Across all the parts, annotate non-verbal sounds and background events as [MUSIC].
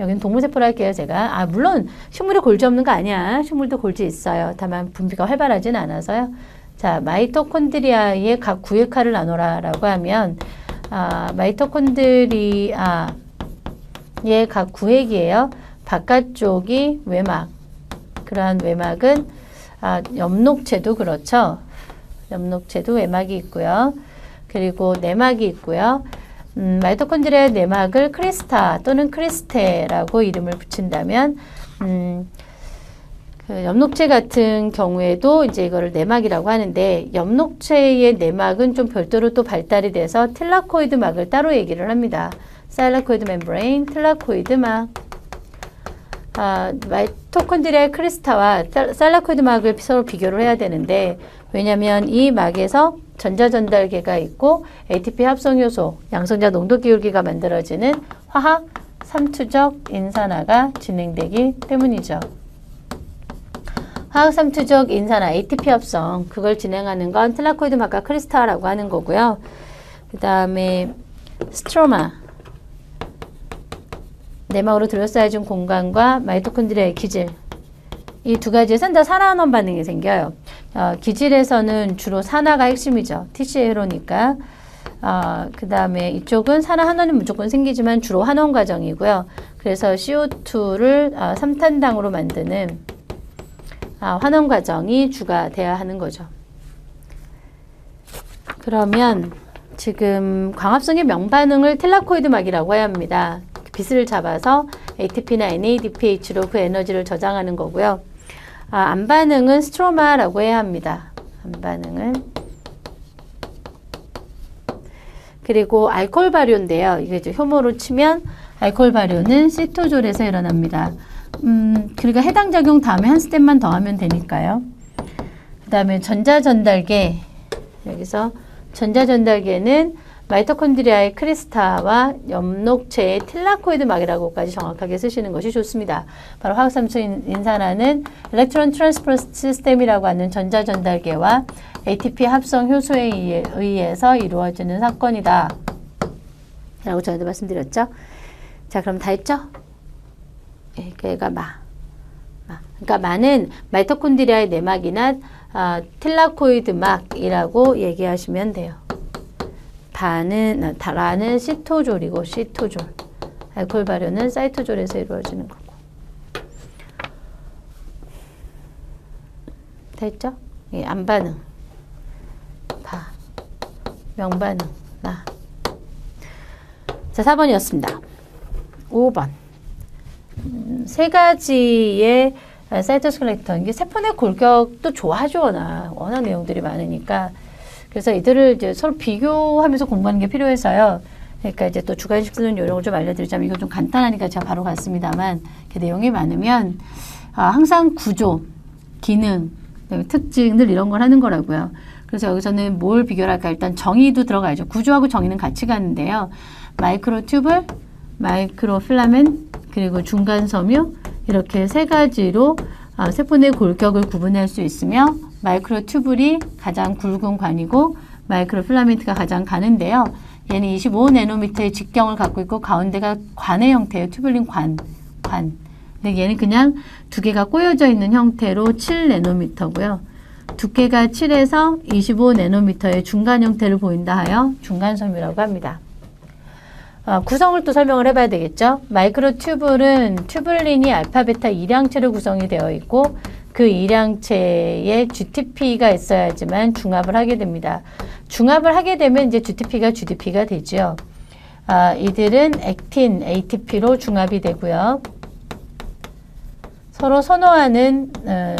여기는 동물세포로 할게요, 제가. 아, 물론 식물이 골지 없는 거 아니야. 식물도 골지 있어요. 다만 분비가 활발하진 않아서요. 자, 마이토콘드리아의 각 구역화를 나눠라라고 하면 아, 마이토콘드리아의 각 구획이에요. 바깥쪽이 외막. 그러한 외막은 아, 엽록체도 그렇죠. 엽록체도 외막이 있고요. 그리고 내막이 있고요. 음, 마이토콘드리아의 내막을 크리스타 또는 크리스테라고 이름을 붙인다면 음, 그 엽록체 같은 경우에도 이제 이거를 내막이라고 하는데 엽록체의 내막은 좀 별도로 또 발달이 돼서 틸라코이드 막을 따로 얘기를 합니다. 사일라코이드 멤브레인, 틸라코이드 막. 아, 마이토콘드리아의 크리스타와 살라코이드 막을 서로 비교를 해야 되는데 왜냐하면 이 막에서 전자전달계가 있고 ATP 합성 효소, 양성자 농도 기울기가 만들어지는 화학 삼투적 인산화가 진행되기 때문이죠. 화학 삼투적 인산화 ATP 합성 그걸 진행하는 건 텔라코이드 막과 크리스타라고 하는 거고요. 그 다음에 스트로마 내막으로 둘러싸여진 공간과 마이토콘드리아의 기질 이 두 가지에서는 다 산화환원 반응이 생겨요. 어, 기질에서는 주로 산화가 핵심이죠. TCA로니까. 어, 그 다음에 이쪽은 산화환원이 무조건 생기지만 주로 환원 과정이고요. 그래서 CO2를 어, 삼탄당으로 만드는 아, 환원 과정이 주가 돼야 하는 거죠. 그러면 지금 광합성의 명반응을 텔라코이드 막이라고 해야 합니다. 빛을 잡아서 ATP나 NADPH로 그 에너지를 저장하는 거고요. 아, 안 반응은 스트로마라고 해야 합니다. 안 반응은 그리고 알코올 발효인데요. 이게 이제 효모로 치면 알코올 발효는 시토졸에서 일어납니다. 음, 그러니까 해당 작용 다음에 한 스텝만 더 하면 되니까요. 그 다음에 전자전달계 여기서 전자전달계는 마이토콘드리아의 크리스타와 엽록체의 틸라코이드 막이라고까지 정확하게 쓰시는 것이 좋습니다. 바로 화학삼수 인산화는 일렉트론 트랜스퍼 시스템이라고 하는 전자전달계와 ATP 합성 효소에 의해서 이루어지는 사건이다. 라고 전에도 말씀드렸죠. 자, 그럼 다 했죠? 예, 얘가 마. 마. 그러니까 마는 마이토콘드리아의 내막이나 아, 틸라코이드 막이라고 얘기하시면 돼요. 반은 다라는 시토졸이고 시토졸. 알코올 발효는 사이토졸에서 이루어지는 거고. 됐죠? 예, 안 반응. 바. 명반응. 나. 자, 4번이었습니다. 5번. 음, 세 가지의 사이토스켈레톤. 이게 세포 내 골격도 좋아하죠, 워낙. 워낙 내용들이 많으니까. 그래서 이들을 이제 서로 비교하면서 공부하는 게 필요해서요. 그러니까 이제 또 주관식 쓰는 요령을 좀 알려드리자면 이거 좀 간단하니까 제가 바로 갔습니다만 그 내용이 많으면 아, 항상 구조, 기능, 그다음에 특징 늘 이런 걸 하는 거라고요. 그래서 여기서는 뭘 비교를 할까 일단 정의도 들어가야죠. 구조하고 정의는 같이 가는데요. 마이크로 튜블, 마이크로 필라멘 그리고 중간 섬유 이렇게 세 가지로 아, 세포 내 골격을 구분할 수 있으며 마이크로 튜블이 가장 굵은 관이고 마이크로 필라멘트가 가장 가는데요. 얘는 25내노미터의 직경을 갖고 있고 가운데가 관의 형태예요. 튜블린 관, 관. 근데 얘는 그냥 두 개가 꼬여져 있는 형태로 7내노미터고요. 두께가 7에서 25내노미터의 중간 형태를 보인다 하여 중간섬유라고 합니다. 어, 구성을 또 설명을 해봐야 되겠죠. 마이크로 튜블은 튜블린이 알파, 베타 2량체로 구성이 되어 있고 그 2량체에 GTP가 있어야지만 중합을 하게 됩니다. 중합을 하게 되면 이제 GTP가 GDP가 되죠. 아, 이들은 액틴, ATP로 중합이 되고요. 서로 선호하는 어,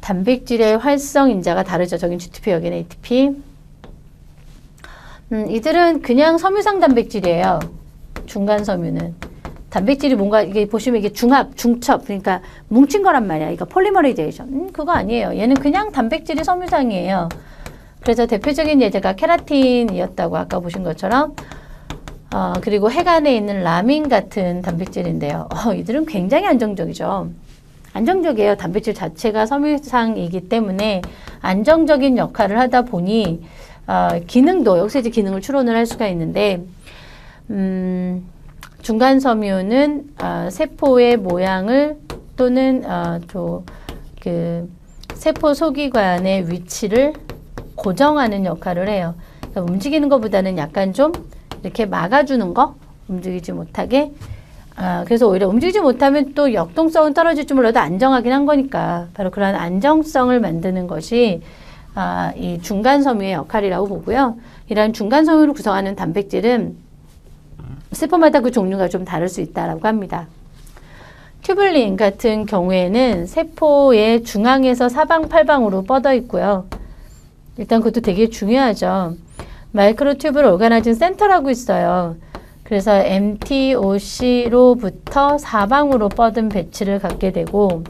단백질의 활성 인자가 다르죠. 저긴 GTP, 여기는 ATP. 음, 이들은 그냥 섬유상 단백질이에요. 중간 섬유는. 단백질이 뭔가 이게 보시면 이게 중합, 중첩 그러니까 뭉친 거란 말이야. 이거 폴리머리제이션. 음, 그거 아니에요. 얘는 그냥 단백질이 섬유상이에요. 그래서 대표적인 예제가 케라틴이었다고 아까 보신 것처럼 어, 그리고 핵안에 있는 라민 같은 단백질인데요. 어, 이들은 굉장히 안정적이죠. 안정적이에요. 단백질 자체가 섬유상이기 때문에 안정적인 역할을 하다 보니 어, 기능도 역세지 기능을 추론을 할 수가 있는데 음, 중간 섬유는 어, 세포의 모양을 또는 어, 또그 세포 소기관의 위치를 고정하는 역할을 해요. 그러니까 움직이는 것보다는 약간 좀 이렇게 막아주는 거, 움직이지 못하게. 아, 그래서 오히려 움직이지 못하면 또 역동성은 떨어질지 몰라도 안정하긴 한 거니까 바로 그런 안정성을 만드는 것이 아, 이 중간 섬유의 역할이라고 보고요. 이러한 중간 섬유를 구성하는 단백질은 세포마다 그 종류가 좀 다를 수 있다라고 합니다. 튜블린 같은 경우에는 세포의 중앙에서 사방팔방으로 뻗어 있고요. 일단 그것도 되게 중요하죠. 마이크로튜브를 오가나진 센터라고 있어요. 그래서 MTOC로부터 사방으로 뻗은 배치를 갖게 되고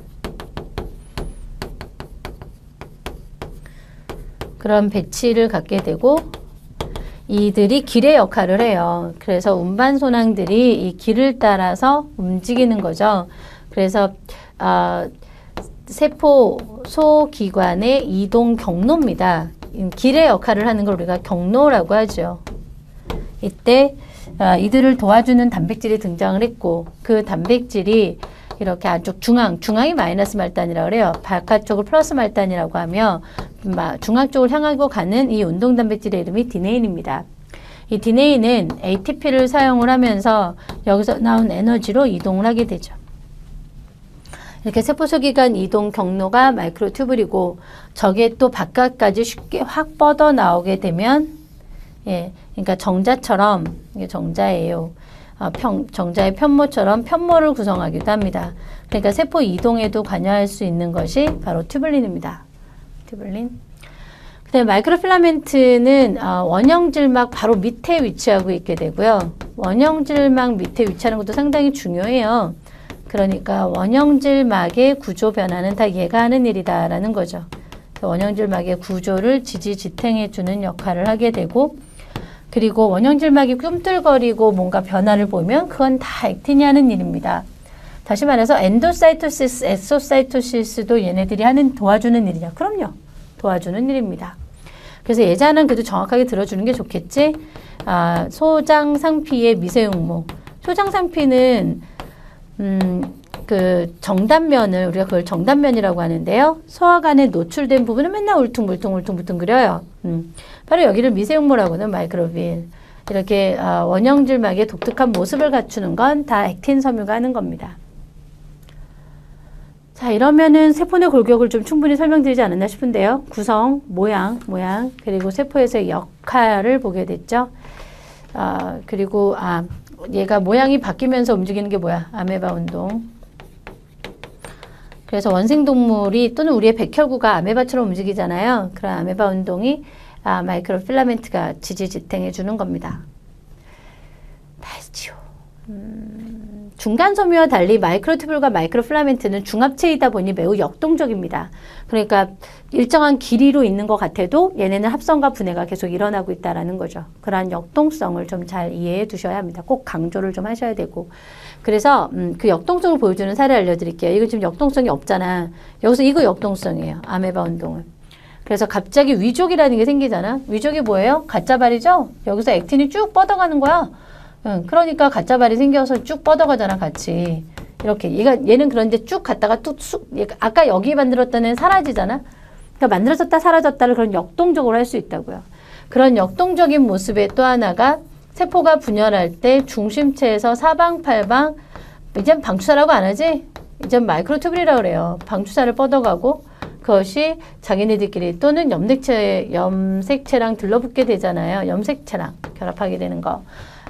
그런 배치를 갖게 되고 이들이 길의 역할을 해요. 그래서 운반소낭들이 이 길을 따라서 움직이는 거죠. 그래서 어, 세포 소기관의 이동 경로입니다. 이 길의 역할을 하는 걸 우리가 경로라고 하죠. 이때 어, 이들을 도와주는 단백질이 등장을 했고 그 단백질이 이렇게 안쪽 중앙, 중앙이 마이너스 말단이라고 그래요. 바깥쪽을 플러스 말단이라고 하며 마- 중앙 쪽을 향하고 가는 이 운동 단백질의 이름이 디네인입니다. 이 디네인은 ATP를 사용을 하면서 여기서 나온 에너지로 이동을 하게 되죠. 이렇게 세포소기관 이동 경로가 마이크로튜블이고 저게 또 바깥까지 쉽게 확 뻗어 나오게 되면 예, 그러니까 정자처럼 이게 정자예요. 아, 평, 정자의 편모처럼 편모를 구성하기도 합니다. 그러니까 세포 이동에도 관여할 수 있는 것이 바로 튜블린입니다. 튜블린. 그다음에 마이크로필라멘트는 어, 원형 질막 바로 밑에 위치하고 있게 되고요. 원형 질막 밑에 위치하는 것도 상당히 중요해요. 그러니까 원형 질막의 구조 변화는 다 얘가 하는 일이다라는 거죠. 원형 질막의 구조를 지지 지탱해 주는 역할을 하게 되고 그리고 원형 질막이 꿈틀거리고 뭔가 변화를 보면 그건 다 액틴이 하는 일입니다. 다시 말해서 엔도사이토시스, 에소사이토시스도 얘네들이 하는 도와주는 일이냐? 그럼요. 도와주는 일입니다. 그래서 예자는 그래도 정확하게 들어주는 게 좋겠지. 아, 소장 상피의 미세흉모. 소장 상피는 음, 그 정단면을 우리가 그걸 정단면이라고 하는데요. 소화관에 노출된 부분은 맨날 울퉁불퉁 울퉁불퉁거려요. 음, 바로 여기를 미세흉모라고 하는 마이크로빌. 이렇게 아, 원형질막의 독특한 모습을 갖추는 건 다 액틴 섬유가 하는 겁니다. 자, 이러면은 세포 내 골격을 좀 충분히 설명드리지 않았나 싶은데요. 구성, 모양, 모양, 그리고 세포에서의 역할을 보게 됐죠. 아, 그리고, 아, 얘가 모양이 바뀌면서 움직이는 게 뭐야? 아메바 운동. 그래서 원생동물이 또는 우리의 백혈구가 아메바처럼 움직이잖아요. 그런 아메바 운동이 아, 마이크로 필라멘트가 지지지탱해 주는 겁니다. 다시요. 음, 중간 섬유와 달리 마이크로튜블과 마이크로 필라멘트는 중합체이다 보니 매우 역동적입니다. 그러니까 일정한 길이로 있는 것 같아도 얘네는 합성과 분해가 계속 일어나고 있다라는 거죠. 그러한 역동성을 좀 잘 이해해 두셔야 합니다. 꼭 강조를 좀 하셔야 되고. 그래서 음, 그 역동성을 보여주는 사례 알려드릴게요. 이건 지금 역동성이 없잖아. 여기서 이거 역동성이에요. 아메바 운동은. 그래서 갑자기 위족이라는 게 생기잖아. 위족이 뭐예요? 가짜발이죠? 여기서 액틴이 쭉 뻗어가는 거야. 응, 그러니까 가짜 발이 생겨서 쭉 뻗어가잖아, 같이. 이렇게. 얘가, 얘는 그런데 쭉 갔다가 뚝, 쑥, 아까 여기 만들었던 애는 사라지잖아? 그러니까 만들어졌다 사라졌다를 그런 역동적으로 할 수 있다고요. 그런 역동적인 모습의 또 하나가 세포가 분열할 때 중심체에서 사방팔방, 이젠 방추사라고 안 하지? 이젠 마이크로튜블이라고 그래요. 방추사를 뻗어가고 그것이 자기네들끼리 또는 염색체, 염색체랑 들러붙게 되잖아요. 염색체랑 결합하게 되는 거.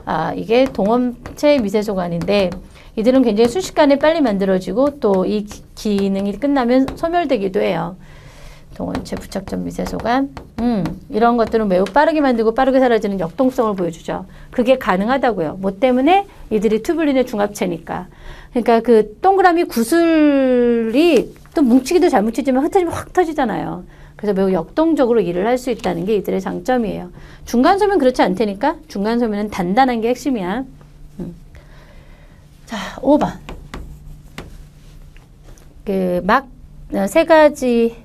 아, 이게 동원체 미세소관인데 이들은 굉장히 순식간에 빨리 만들어지고 또 이 기능이 끝나면 소멸되기도 해요. 동원체 부착점 미세소관. 음, 이런 것들은 매우 빠르게 만들고 빠르게 사라지는 역동성을 보여주죠. 그게 가능하다고요. 뭐 때문에 이들이 튜블린의 중합체니까. 그러니까 그 동그라미 구슬이 또 뭉치기도 잘 뭉치지만 흩어지면 확 터지잖아요. 그래서 매우 역동적으로 일을 할 수 있다는 게 이들의 장점이에요. 중간소면 그렇지 않다니까? 중간소면은 단단한 게 핵심이야. 음. 자, 5번. 그, 막, 어, 세 가지,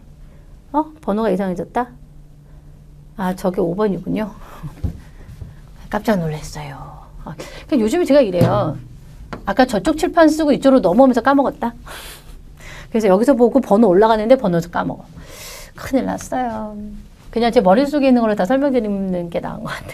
어? 번호가 이상해졌다? 아, 저게 5번이군요. [LAUGHS] 깜짝 놀랐어요. 아, 그러니까 요즘에 제가 이래요. 아까 저쪽 칠판 쓰고 이쪽으로 넘어오면서 까먹었다. 그래서 여기서 보고 번호 올라가는데 번호도 까먹어. 큰일 났어요. 그냥 제 머릿속에 있는 걸로 다 설명드리는 게 나은 것 같아.